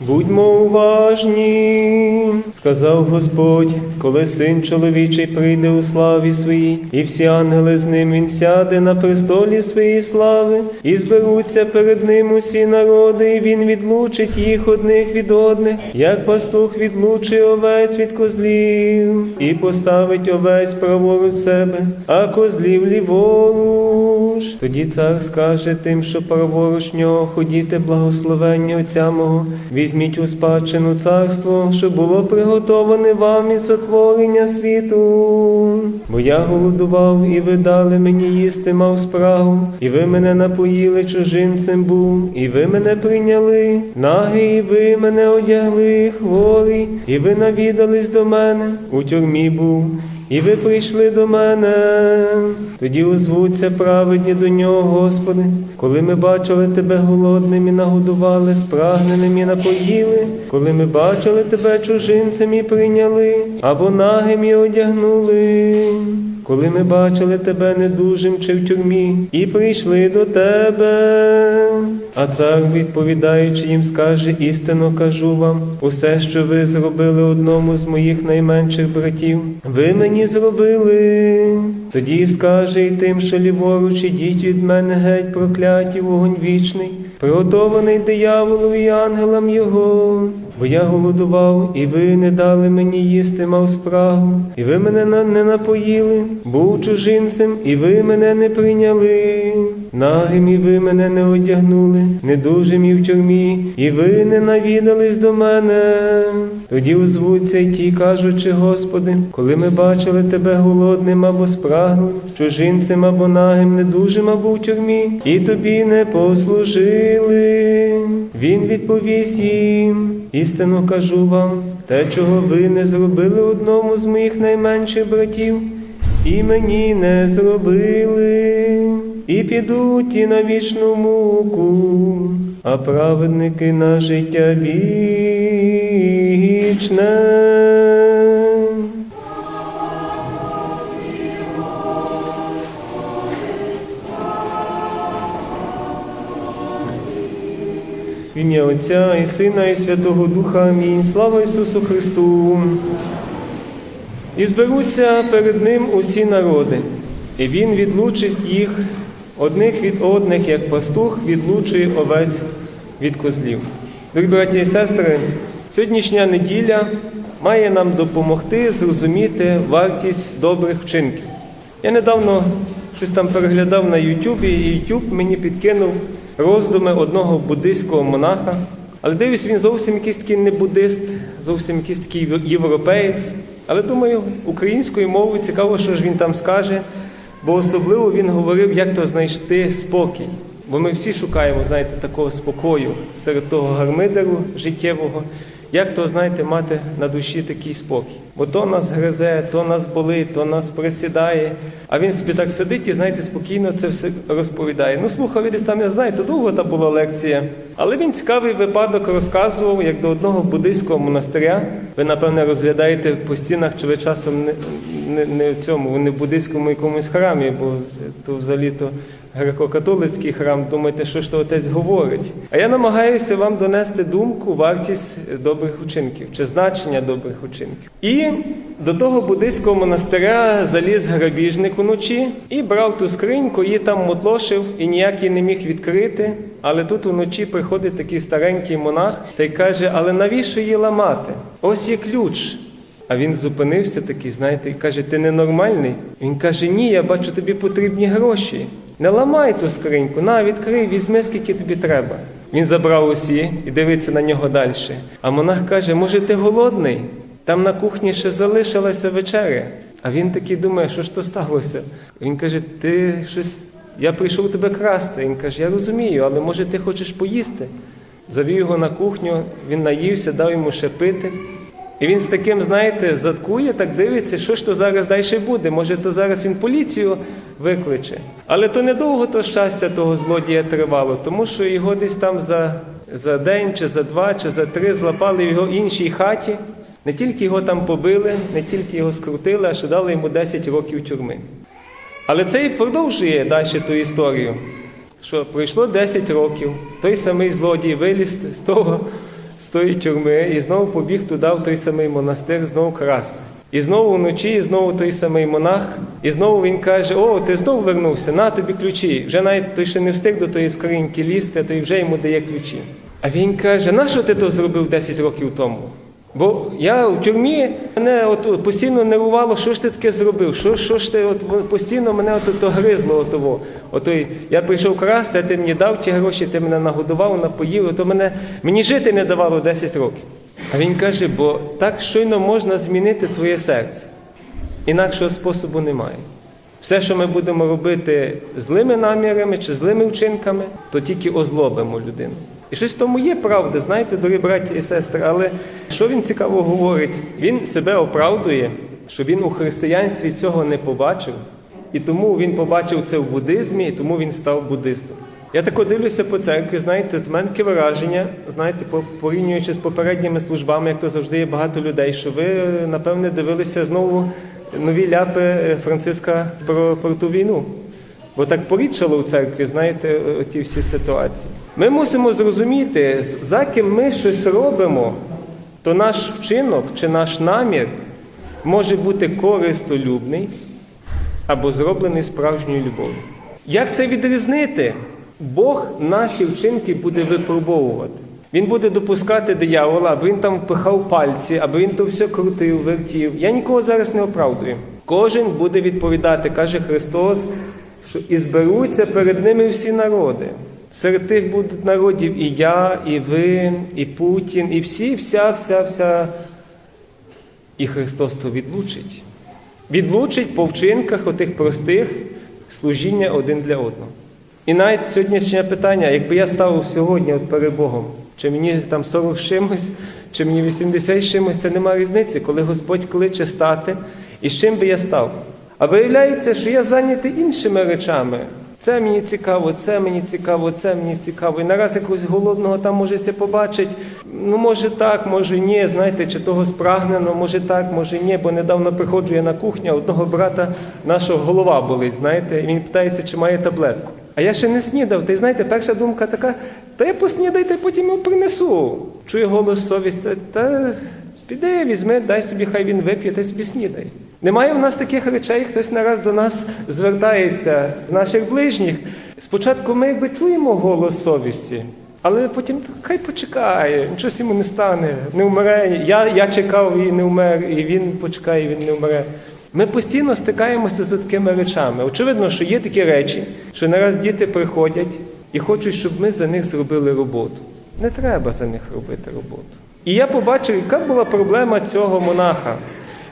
Будьмо уважні, сказав Господь, коли син чоловічий прийде у славі своїй, і всі ангели з ним він сяде на престолі своєї слави, і зберуться перед ним усі народи, і він відлучить їх одних від одних, як пастух відлучить овець від козлів, і поставить овець праворуч себе, а козлів ліворуч. Тоді цар скаже тим, що праворуч нього ходіте благословення Отця мого, візьміть у спадщину царство, що було приготоване вам із сотворення світу. Бо я голодував, і ви дали мені їсти, мав спрагу, і ви мене напоїли, чужинцем був, і ви мене прийняли, нагий, і ви мене одягли, хворий, і ви навідались до мене, у тюрмі був. І ви прийшли до мене, тоді озвуться праведні до нього, Господи, коли ми бачили Тебе голодним і нагодували, спрагненим і напоїли, коли ми бачили Тебе чужинцем і прийняли, або нагим і одягнули. Коли ми бачили тебе недужим чи в тюрмі, і прийшли до тебе. А цар, відповідаючи їм, скаже, істинно кажу вам, усе, що ви зробили одному з моїх найменших братів, ви мені зробили. Тоді скаже й тим, що ліворуч, ідіть від мене геть, прокляті вогонь вічний, приготований дияволу і ангелам його. Бо я голодував, і ви не дали мені їсти, мав спрагу, і ви мене не напоїли, був чужинцем, і ви мене не прийняли. Нагим і ви мене не одягнули, недужим і в тюрмі, і ви не навідались до мене. Тоді озвуться й ті, кажучи, Господи, коли ми бачили тебе голодним або спрагним, чужинцем або нагим, недужим або в тюрмі, і тобі не послужили. Він відповість їм. Істину кажу вам, те, чого ви не зробили одному з моїх найменших братів, і мені не зробили, і підуть ті на вічну муку, а праведники на життя вічне. В ім'я Отця і Сина, і Святого Духа. Амінь. Слава Ісусу Христу. І зберуться перед Ним усі народи, і Він відлучить їх одних від одних, як пастух відлучує овець від козлів. Дорогі браті і сестри, сьогоднішня неділя має нам допомогти зрозуміти вартість добрих вчинків. Я недавно щось там переглядав на Ютубі, і Ютуб мені підкинув роздуми одного буддийського монаха. Але дивлюсь, він зовсім якийсь такий не буддист, зовсім якийсь такий європеєць. Але думаю, українською мовою цікаво, що ж він там скаже, бо особливо він говорив, як то знайти спокій. Бо ми всі шукаємо, знаєте, такого спокою серед того гармидеру життєвого. Як то, знаєте, мати на душі такий спокій? Бо то нас гризе, то нас болить, то нас присідає. А він собі так сидить і, знаєте, спокійно це все розповідає. Ну, слухав, я десь там, я знаю, то довго та була лекція. Але він цікавий випадок розказував, як до одного буддийського монастиря. Ви, напевне, розглядаєте по стінах, чи ви часом не, не, не в цьому, не в буддийському якомусь храмі, бо то взагалі то греко-католицький храм, думаєте, що ж то отець говорить. А я намагаюся вам донести думку, вартість добрих учинків чи значення добрих учинків. І до того буддийського монастиря заліз грабіжник уночі і брав ту скриньку, її там мотлошив і ніяк її не міг відкрити. Але тут уночі приходить такий старенький монах та й каже: Але навіщо її ламати? Ось є ключ. А він зупинився такий, знаєте, і каже: Ти ненормальний? Він каже: Ні, я бачу, тобі потрібні гроші. Не ламай ту скриньку, на, відкрий, візьми, скільки тобі треба. Він забрав усі і дивиться на нього далі. А монах каже: Може, ти голодний? Там на кухні ще залишилася вечеря. А він такий думає, що ж то сталося? Він каже: Ти щось. Я прийшов тебе красти. Він каже, я розумію, але може ти хочеш поїсти? Завів його на кухню, він наївся, дав йому ще пити. І він з таким, знаєте, заткує, так дивиться, що ж то зараз далі буде. Може, то зараз він поліцію викличе. Але то недовго то щастя того злодія тривало, тому що його десь там за, за день, чи за два, чи за три злапали в його іншій хаті. Не тільки його там побили, не тільки його скрутили, а ще дали йому 10 років тюрми. Але це і продовжує далі ту історію, що пройшло 10 років, той самий злодій виліз з того з тої тюрми і знову побіг туди, в той самий монастир, знову красти. І знову вночі, і знову той самий монах, і знову він каже: О, ти знову вернувся, на тобі ключі. Вже навіть той ще не встиг до тої скриньки лізти, то й вже йому дає ключі. А він каже: нащо ти то зробив 10 років тому? Бо я в тюрмі мене от, от постійно нервувало, що ж ти таке зробив? Що, що ж ти от постійно мене от, то гризло отого. Отой, я прийшов красти, а ти мені дав ті гроші, ти мене нагодував, напоїв, то мене мені жити не давало 10 років. А він каже, бо так щойно можна змінити твоє серце. Інакшого способу немає. Все, що ми будемо робити злими намірами чи злими вчинками, то тільки озлобимо людину. І щось в тому є правда, знаєте, дорогі браті і сестри, але що він цікаво говорить? Він себе оправдує, що він у християнстві цього не побачив, і тому він побачив це в буддизмі, і тому він став буддистом. Я тако дивлюся по церкві, знаєте, в мене враження, знаєте, порівнюючи з попередніми службами, як то завжди є багато людей, що ви, напевне, дивилися знову нові ляпи е, Франциска про, про ту війну. Бо так порідшало в церкві, знаєте, ті всі ситуації. Ми мусимо зрозуміти, за ким ми щось робимо, то наш вчинок чи наш намір може бути користолюбний або зроблений справжньою любов'ю. Як це відрізнити? Бог наші вчинки буде випробовувати. Він буде допускати диявола, аби він там впихав пальці, аби він то все крутив, вертів. Я нікого зараз не оправдую. Кожен буде відповідати, каже Христос, що і зберуться перед ними всі народи. Серед тих будуть народів і я, і ви, і Путін, і всі, вся, вся, вся. І Христос то відлучить. Відлучить по вчинках отих простих служіння один для одного. І навіть сьогоднішнє питання, якби я став сьогодні от перед Богом, чи мені там 40 з чимось, чи мені 80 з чимось, це немає різниці, коли Господь кличе стати, і з чим би я став. А виявляється, що я зайнятий іншими речами. Це мені цікаво, це мені цікаво, це мені цікаво. І нараз якогось голодного там може ся побачить. Ну, може так, може ні. Знаєте, чи того спрагнено, може так, може ні. Бо недавно приходжу я на кухню, одного брата нашого голова болить, знаєте, і він питається, чи має таблетку. А я ще не снідав. Та й знаєте, перша думка така: та я поснідаю, та потім його принесу. Чую голос совість, та піди, візьми, дай собі, хай він вип'є, та собі снідай. Немає в нас таких речей, хтось нараз до нас звертається з наших ближніх. Спочатку ми якби чуємо голос совісті, але потім хай почекає, нічого йому не стане, не вмре. Я, я чекав і не вмер, і він почекає, і він не вмре. Ми постійно стикаємося з такими речами. Очевидно, що є такі речі, що нараз діти приходять і хочуть, щоб ми за них зробили роботу. Не треба за них робити роботу. І я побачив, яка була проблема цього монаха.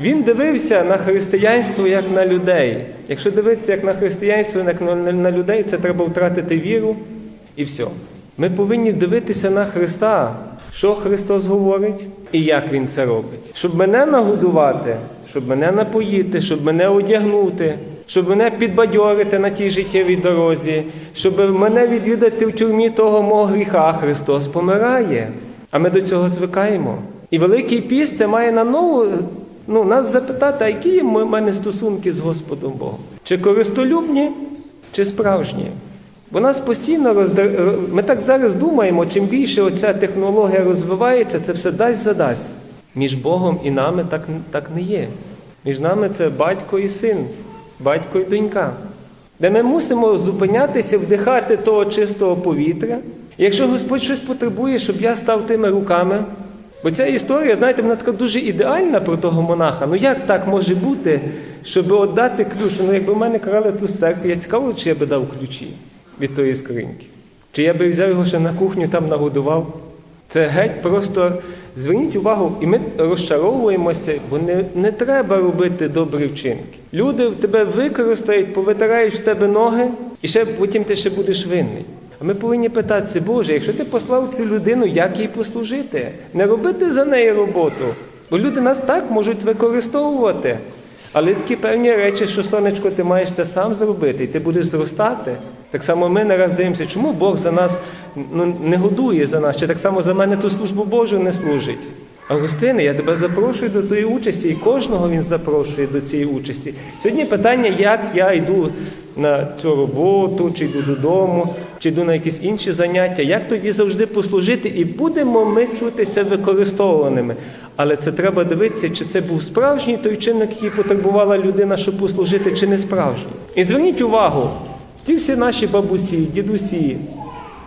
Він дивився на християнство як на людей. Якщо дивитися як на християнство, як на, людей, це треба втратити віру і все. Ми повинні дивитися на Христа, що Христос говорить і як Він це робить. Щоб мене нагодувати, щоб мене напоїти, щоб мене одягнути, щоб мене підбадьорити на тій життєвій дорозі, щоб мене відвідати в тюрмі того мого гріха, Христос помирає. А ми до цього звикаємо. І Великий піст це має на нову ну, нас запитати, а які в мене стосунки з Господом Богом? Чи користолюбні, чи справжні? Бо нас постійно розда... Ми так зараз думаємо, чим більше оця технологія розвивається, це все дасть задасть. Між Богом і нами так, так не є. Між нами це батько і син, батько і донька. Де ми мусимо зупинятися, вдихати того чистого повітря. Якщо Господь щось потребує, щоб я став тими руками. Бо ця історія, знаєте, вона така дуже ідеальна про того монаха. Ну як так може бути, щоб віддати ключ? Ну якби в мене крали ту з церкви, я цікаво, чи я би дав ключі від тої скриньки. Чи я би взяв його ще на кухню, там нагодував. Це геть просто зверніть увагу, і ми розчаровуємося, бо не, не треба робити добрі вчинки. Люди в тебе використають, повитирають в тебе ноги, і ще потім ти ще будеш винний. А ми повинні питатися, Боже, якщо ти послав цю людину, як їй послужити? Не робити за неї роботу. Бо люди нас так можуть використовувати. Але такі певні речі, що сонечко, ти маєш це сам зробити, і ти будеш зростати. Так само ми не раз дивимося, чому Бог за нас ну, не годує за нас, чи так само за мене ту службу Божу не служить. Августине, я тебе запрошую до тої участі, і кожного він запрошує до цієї участі. Сьогодні питання, як я йду на цю роботу, чи йду додому, чи йду на якісь інші заняття, як тоді завжди послужити, і будемо ми чутися використовуваними. Але це треба дивитися, чи це був справжній той чинник, який потребувала людина, щоб послужити, чи не справжній. І зверніть увагу, ті всі наші бабусі, дідусі,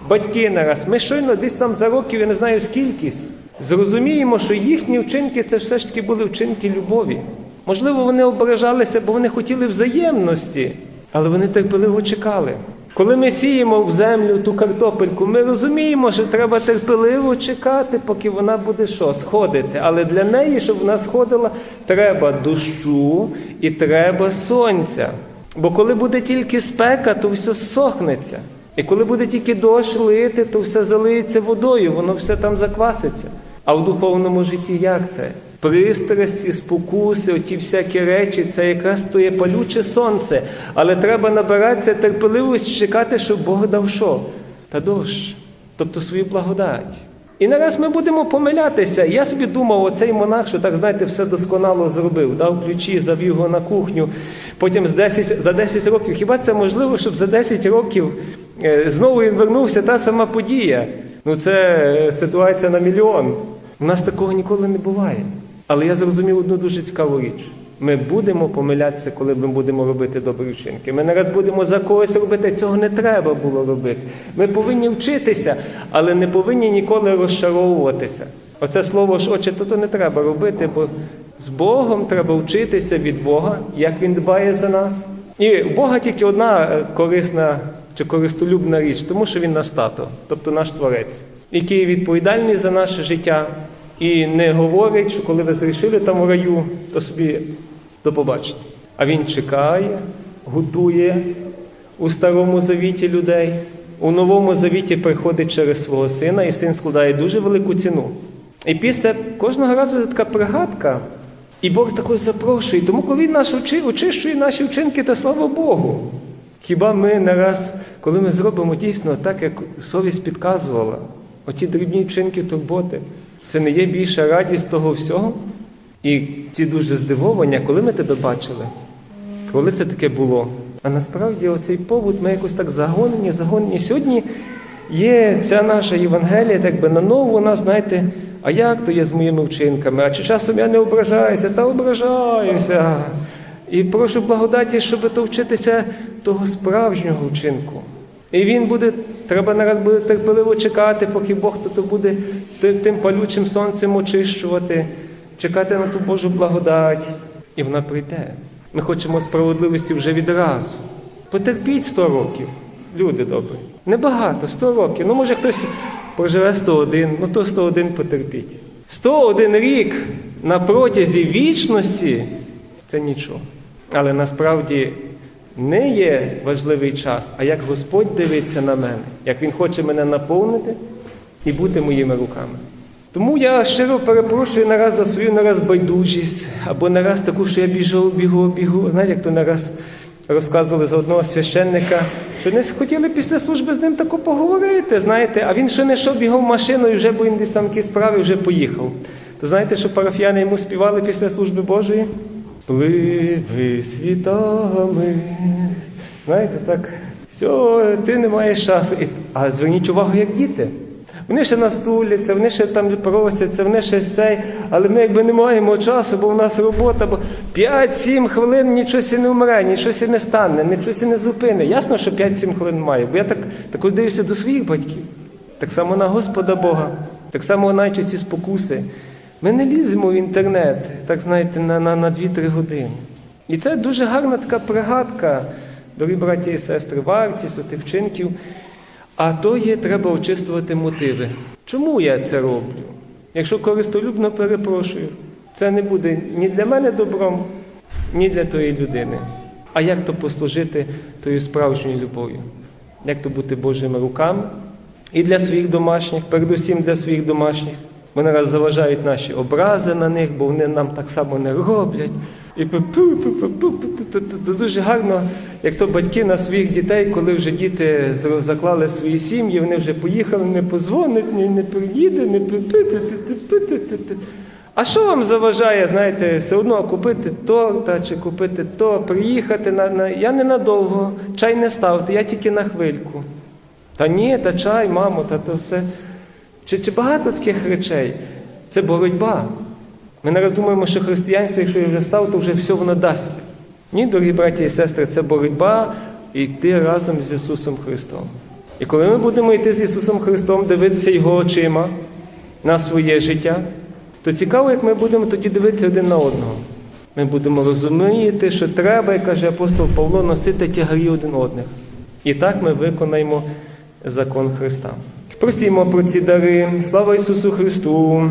батьки нараз, ми щойно десь там за років, я не знаю скількись, зрозуміємо, що їхні вчинки це все ж таки були вчинки любові. Можливо, вони ображалися, бо вони хотіли взаємності, але вони терпеливо чекали. Коли ми сіємо в землю ту картопельку, ми розуміємо, що треба терпеливо чекати, поки вона буде що, сходити. Але для неї, щоб вона сходила, треба дощу і треба сонця. Бо коли буде тільки спека, то все сохнеться. І коли буде тільки дощ лити, то все залиється водою, воно все там закваситься. А в духовному житті як це? Пристрасті, спокуси, оті всякі речі, це якраз то палюче сонце. Але треба набиратися терпеливості, чекати, щоб Бог дав що? Та дощ, тобто свою благодать. І нараз ми будемо помилятися. Я собі думав, оцей монах, що так знаєте, все досконало зробив, дав ключі, завів його на кухню. Потім з 10, за 10 років. Хіба це можливо, щоб за 10 років е, знову він вернувся та сама подія? Ну це е, ситуація на мільйон. У нас такого ніколи не буває. Але я зрозумів одну дуже цікаву річ. Ми будемо помилятися, коли ми будемо робити добрі вчинки. Ми не раз будемо за когось робити, цього не треба було робити. Ми повинні вчитися, але не повинні ніколи розчаровуватися. Оце слово ж, отче, то, то не треба робити, бо з Богом треба вчитися від Бога, як Він дбає за нас. І у Бога тільки одна е, корисна чи користолюбна річ, тому що Він наш тато, тобто наш Творець, який відповідальний за наше життя. І не говорить, що коли ви зрішили там в раю, то собі до побачення. А він чекає, готує у старому завіті людей. У новому завіті приходить через свого сина, і син складає дуже велику ціну. І після кожного разу така пригадка, і Бог також запрошує. Тому, коли він нас очи- очищує наші вчинки, та слава Богу. Хіба ми не раз, коли ми зробимо дійсно так, як совість підказувала, оті дрібні вчинки турботи, це не є більша радість того всього? І ці дуже здивовані, коли ми тебе бачили, коли це таке було. А насправді оцей повод ми якось так загонені, загонені. Сьогодні є ця наша Євангелія, так би на нову вона, знаєте, а як то є з моїми вчинками? А чи часом я не ображаюся, та ображаюся. І прошу благодаті, щоб то вчитися того справжнього вчинку. І він буде, треба нараз буде терпеливо чекати, поки Бог то, буде тим палючим сонцем очищувати, чекати на ту Божу благодать. І вона прийде. Ми хочемо справедливості вже відразу. Потерпіть 100 років, люди добрі. Небагато, 100 років. Ну, може, хтось проживе 101, ну то 101 потерпіть. 101 рік на протязі вічності це нічого. Але насправді не є важливий час, а як Господь дивиться на мене, як Він хоче мене наповнити і бути моїми руками. Тому я щиро перепрошую нараз за свою нараз байдужість, або нараз таку, що я біжу, бігу, бігу. Знаєте, як то нараз розказували за одного священника, що не хотіли після служби з ним тако поговорити, знаєте, а він ще не йшов, бігав машиною, вже бо він десь там якісь справи вже поїхав. То знаєте, що парафіяни йому співали після служби Божої? Пливи світами. Знаєте, так, все, ти не маєш часу. А зверніть увагу, як діти. Вони ще нас туляться, вони ще там просяться, вони ще цей, але ми якби не маємо часу, бо в нас робота, бо 5-7 хвилин нічого сі не вмре, нічого сі не стане, нічого не зупине. Ясно, що 5-7 хвилин має, бо я так, так дивлюся до своїх батьків, так само на Господа Бога, так само навіть оці спокуси. Ми не ліземо в інтернет, так знаєте, на, на, на 2-3 години. І це дуже гарна така пригадка, дорогі браті і сестри, вартість тих вчинків. А то є, треба очистувати мотиви. Чому я це роблю? Якщо користолюбно перепрошую, це не буде ні для мене добром, ні для тої людини. А як то послужити тою справжньою любов'ю? Як то бути Божими руками і для своїх домашніх, передусім для своїх домашніх. Вони раз заважають наші образи на них, бо вони нам так само не роблять. І дуже гарно, як то батьки на своїх дітей, коли вже діти заклали свої сім'ї, вони вже поїхали, не позвонить, не, приїде, не. А що вам заважає, знаєте, все одно купити торта чи купити то, приїхати на, на. Я ненадовго, чай не ставте, я тільки на хвильку. Та ні, та чай, мамо, та то все. Чи, чи багато таких речей? Це боротьба. Ми нараз думаємо, що християнство, якщо я вже став, то вже все воно дасться. Ні, дорогі браті і сестри, це боротьба йти разом з Ісусом Христом. І коли ми будемо йти з Ісусом Христом, дивитися Його очима на своє життя, то цікаво, як ми будемо тоді дивитися один на одного. Ми будемо розуміти, що треба, як каже апостол Павло, носити тягарі один одних. І так ми виконаємо закон Христа. Просімо про ці дари. Слава Ісусу Христу!